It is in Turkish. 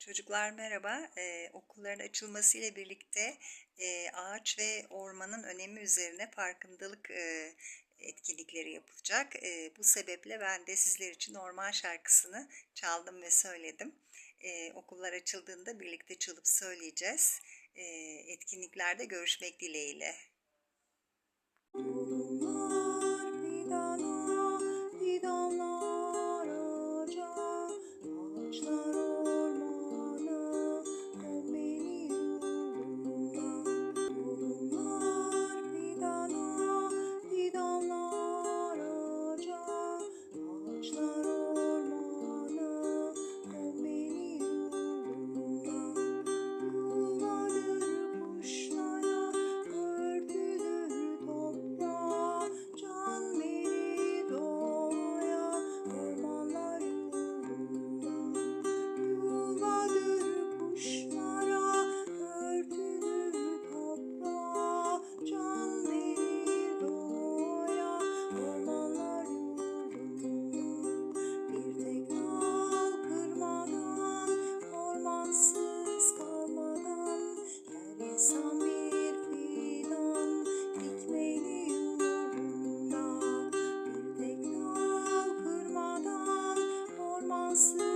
Çocuklar merhaba. Ee, okulların açılmasıyla birlikte e, ağaç ve ormanın önemi üzerine farkındalık e, etkinlikleri yapılacak. E, bu sebeple ben de sizler için orman şarkısını çaldım ve söyledim. E, okullar açıldığında birlikte çalıp söyleyeceğiz. E, etkinliklerde görüşmek dileğiyle. Fidanlar, fidanlar 思。